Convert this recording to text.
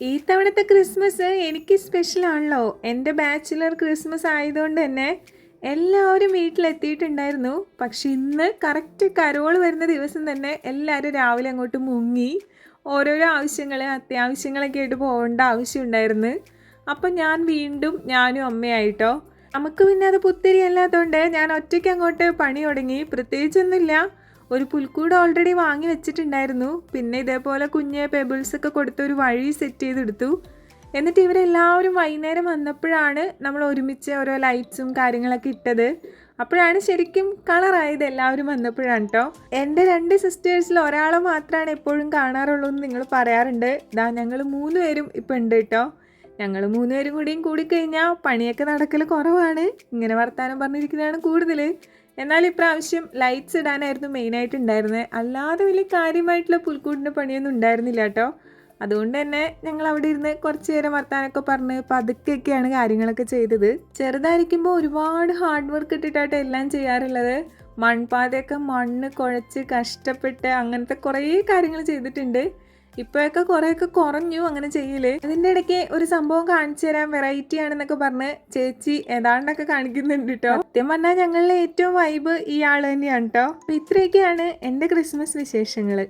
ഈ തവണത്തെ ക്രിസ്മസ് എനിക്ക് സ്പെഷ്യൽ ആണല്ലോ. എന്റെ ബാച്ചിലർ ക്രിസ്മസ് ആയതുകൊണ്ട് തന്നെ എല്ലാവരും വീട്ടിലെത്തിയിട്ടുണ്ടായിരുന്നു. പക്ഷെ ഇന്ന് കറക്റ്റ് കരോൾ വരുന്ന ദിവസം തന്നെ എല്ലാവരും രാവിലെ അങ്ങോട്ട് മുങ്ങി ഓരോരോ ആവശ്യങ്ങൾ അത്യാവശ്യങ്ങളൊക്കെ ആയിട്ട് പോകേണ്ട ആവശ്യമുണ്ടായിരുന്നു. അപ്പം ഞാൻ വീണ്ടും ഞാനും അമ്മയായിട്ടോ നമുക്ക് പിന്നെ അത് പുത്തിരി അല്ലാത്തതുകൊണ്ട് ഞാൻ ഒറ്റയ്ക്ക് അങ്ങോട്ട് പണി തുടങ്ങി. പ്രത്യേകിച്ചൊന്നുമില്ല. ഒരു പുൽക്കൂട് ഓൾറെഡി വാങ്ങി വെച്ചിട്ടുണ്ടായിരുന്നു. പിന്നെ ഇതേപോലെ കുഞ്ഞ് പെബിൾസ് ഒക്കെ കൊടുത്ത് ഒരു വഴി സെറ്റ് ചെയ്തെടുത്തു. എന്നിട്ട് ഇവരെല്ലാവരും വൈകുന്നേരം വന്നപ്പോഴാണ് നമ്മൾ ഒരുമിച്ച് ഓരോ ലൈറ്റ്സും കാര്യങ്ങളൊക്കെ ഇട്ടത്. അപ്പോഴാണ് ശരിക്കും കളറായത് എല്ലാവരും വന്നപ്പോഴാണ് കേട്ടോ എന്റെ രണ്ട് സിസ്റ്റേഴ്സിൽ ഒരാളെ മാത്രമാണ് എപ്പോഴും കാണാറുള്ളൂ എന്ന് നിങ്ങൾ പറയാറുണ്ട്. ഇതാ ഞങ്ങൾ മൂന്ന് പേരും ഇപ്പം ഉണ്ട് കേട്ടോ ഞങ്ങൾ മൂന്നുപേരും കൂടിയും കൂടിക്കഴിഞ്ഞാൽ പണിയൊക്കെ നടക്കൽ കുറവാണ്. ഇങ്ങനെ വർത്താനം പറഞ്ഞിരിക്കുന്നതാണ് കൂടുതൽ എന്നാൽ ഇപ്രാവശ്യം ലൈറ്റ്സ് ഇടാനായിരുന്നു മെയിനായിട്ട് ഉണ്ടായിരുന്നത് അല്ലാതെ വലിയ കാര്യമായിട്ടുള്ള പുൽക്കൂടിന്റെ പണിയൊന്നും ഉണ്ടായിരുന്നില്ല കേട്ടോ. അതുകൊണ്ട് തന്നെ ഞങ്ങൾ അവിടെ ഇരുന്ന് കുറച്ച് നേരം വർത്താനൊക്കെ പറഞ്ഞ് പതുക്കെയൊക്കെയാണ് കാര്യങ്ങളൊക്കെ ചെയ്തത്. ചെറുതായിരിക്കുമ്പോൾ ഒരുപാട് ഹാർഡ് വർക്ക് ഇട്ടിട്ടായിട്ട് എല്ലാം ചെയ്യാറുള്ളത്. മൺപാതയൊക്കെ മണ്ണ് കുഴച്ച് കഷ്ടപ്പെട്ട് അങ്ങനത്തെ കുറേ കാര്യങ്ങൾ ചെയ്തിട്ടുണ്ട്. ഇപ്പോഴൊക്കെ കുറേയൊക്കെ കുറഞ്ഞു അങ്ങനെ ചെയ്യില്ലേ അതിന്റെ ഇടയ്ക്ക് ഒരു സംഭവം കാണിച്ചു തരാൻ വെറൈറ്റി ആണെന്നൊക്കെ പറഞ്ഞ് ചേച്ചി ഏതാണ്ടൊക്കെ കാണിക്കുന്നുണ്ട് കേട്ടോ സത്യം പറഞ്ഞാൽ ഞങ്ങളിലെ ഏറ്റവും വൈബ് ഈ ആൾ തന്നെയാണ് കേട്ടോ അപ്പൊ ഇത്രയൊക്കെയാണ് എന്റെ ക്രിസ്മസ് വിശേഷങ്ങൾ